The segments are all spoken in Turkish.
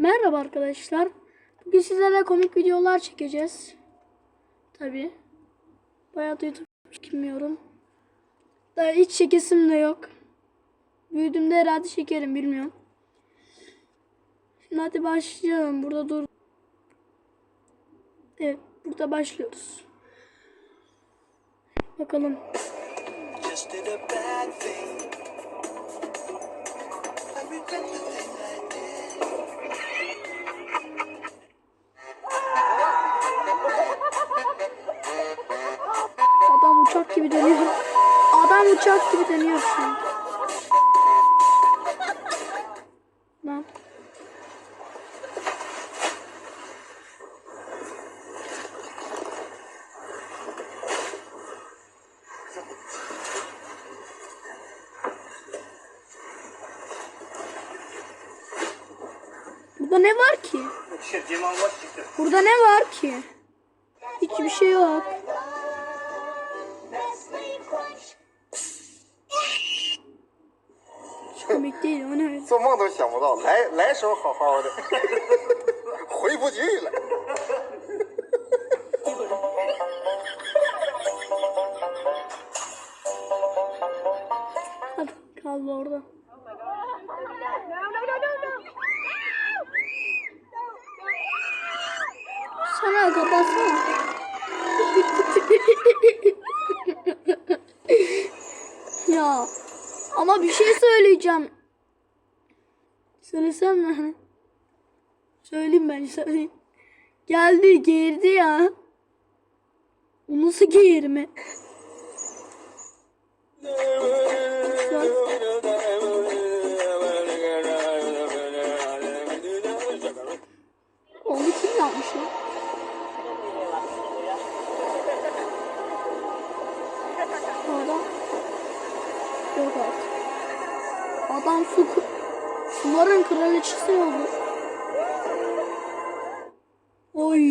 Merhaba arkadaşlar. Bugün sizlerle komik videolar çekeceğiz. Tabi. Bayağı da YouTube çekmiyorum. Daha hiç çekesim de yok. Büyüdüğümde herhalde çekerim bilmiyorum. Şimdi hadi başlayalım. Burada dur. Evet burada başlıyoruz. Bakalım. just did a bad thing. I uçak gibi dönüyor. Adam uçak gibi dönüyor şu an. Lan. Burada ne var ki? Burada ne var ki? Hiçbir şey yok. 做梦都想不到，来来时候好好的，回不去了。ama bir şey söyleyeceğim. Söylesem mi? Söyleyeyim ben söyleyeyim. Geldi geğirdi ya. O nasıl geğirme? Onu Adam su, suların kraliçesi oldu. Oy.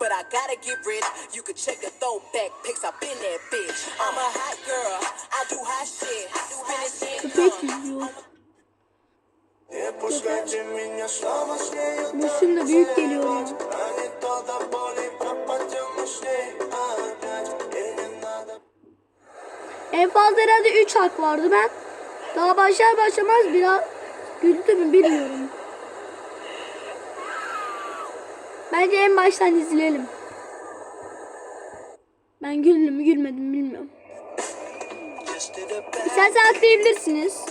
But I gotta get rich. You can check the throwback pics. I've been that bitch. I'm a hot girl. I do hot shit. I do hot shit. Köpek. Müslüm de büyük geliyor. En fazla herhalde 3 hak vardı ben. Daha başlar başlamaz biraz güldü mü bilmiyorum. Bence en baştan izleyelim. Ben güldüm mü gülmedim bilmiyorum. İstersen atlayabilirsiniz.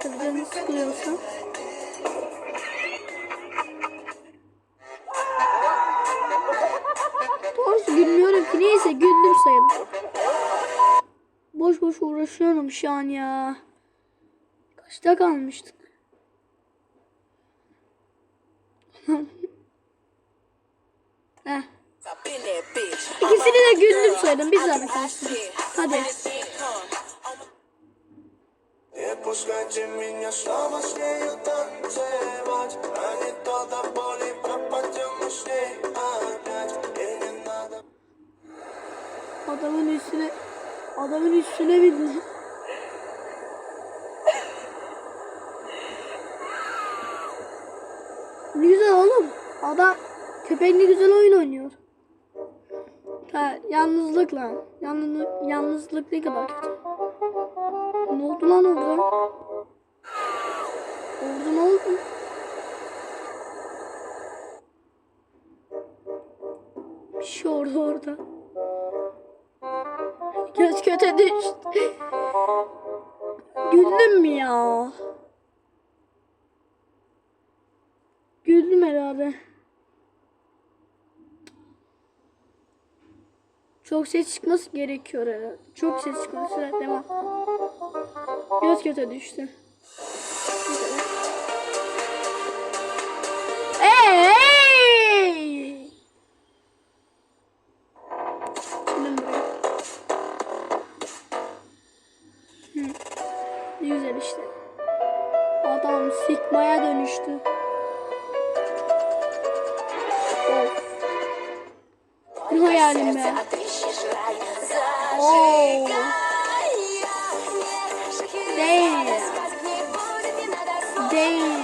Tabii canınız sıkılıyorsa. Doğrusu gülmüyorum ki neyse güldüm sayılır boş uğraşıyorum şu an ya. Kaçta kalmıştık? Heh. İkisini de güldüm söyledim. Bir zahmet olsun. Hadi. Adamın üstüne adamın üstüne bindi. Ne güzel oğlum. Adam köpekle güzel oyun oynuyor. Ha, yalnızlıkla. Yalnızlık, yalnızlık ne kadar kötü. Ne oldu lan orada? Orada ne oldu? Bir şey orada orada. Göz kötü düştü. Güldüm mü ya? Güldüm herhalde. Çok ses çıkması gerekiyor herhalde. Çok ses çıkması devam. Göz kötü düştü. Allah'ım Sigma'ya dönüştü. Of. Ne hayalim be. Oh. Damn. Damn.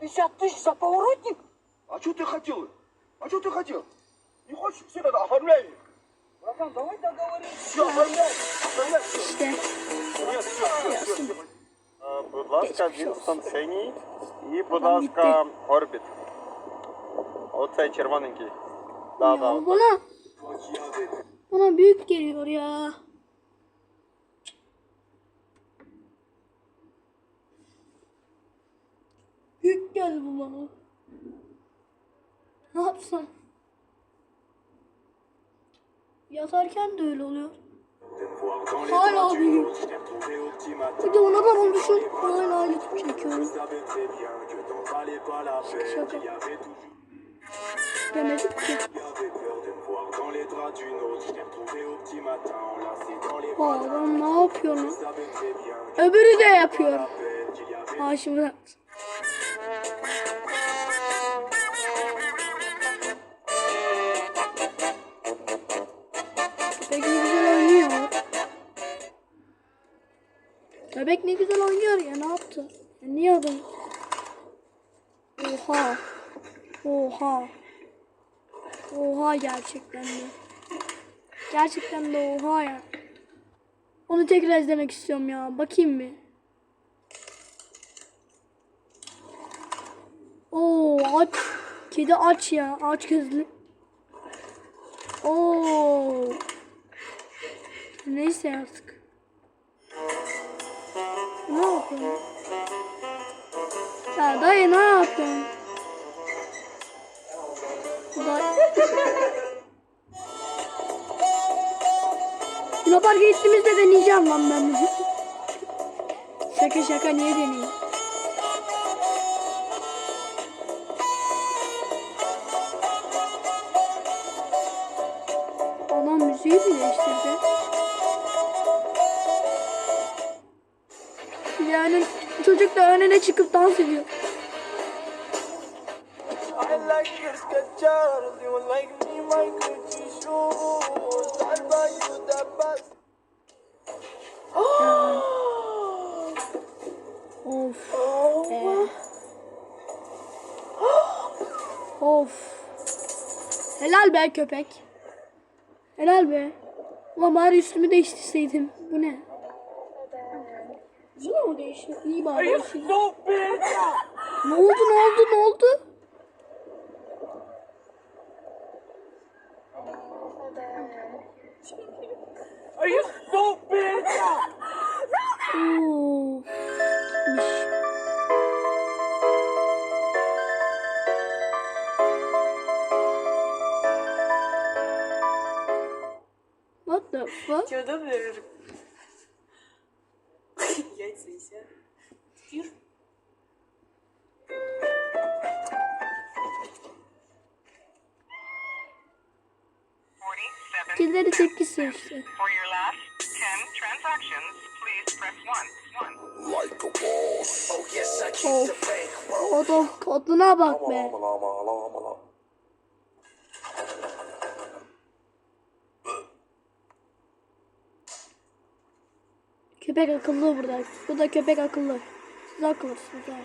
Пятьдесят тысяч за поворотник? А что ты хотел? А что ты хотел? Не хочешь все это оформление? İşte. Нет, все, все, все, все. Е, Будь ласка, Вінстон синій і, будь Там ласка, орбіт. Оцей червоненький. Да, да. Ya bana bana büyük geliyor ya. Büyük geldi bu bana. Ne yapsam? Yatarken de öyle oluyor. Hala büyük. Bir de ona da olmuşum. Hala YouTube çekiyorum. Şaka. Demedik ki. Bu adam ne yapıyor lan? Öbürü de yapıyor. Ha şimdi. Köpek ne güzel oynuyor ya ne yaptı? Ya niye adam? Oha. Oha. Oha gerçekten de. Gerçekten de oha ya. Onu tekrar izlemek istiyorum ya. Bakayım bir. Oo aç. Kedi aç ya. Aç gözlü. Oo. Neyse artık. Ne yapıyorsun? Ya dayı ne yapıyorsun? Dayı. Luna Park'a gittiğimizde deneyeceğim lan ben şaka şaka niye deneyeyim? Adam müziği mi I buy you the best. Of. Ee. of. Helal be köpek. Helal be. Ulan bari üstümü değiştirseydim. Bu ne? Zula mı değişti? İyi bari. Hayır, no ne oldu ne oldu ne oldu? Hayır, no bitch. What the fuck? Canım 10 transactions, please press 1. 1. Like a boss. Oh, yes, I keep Of. the bank. Kodum, koduna bak be. Köpek akıllı burada. Bu da köpek akıllı. Siz akıllısınız ha.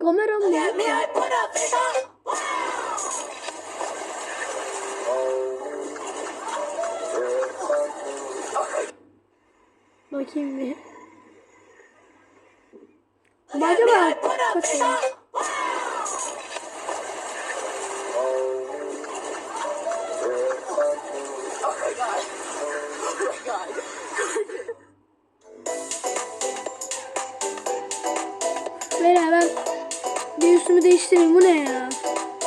Kameram ne? Bakayım bir. Acaba kaç pusiste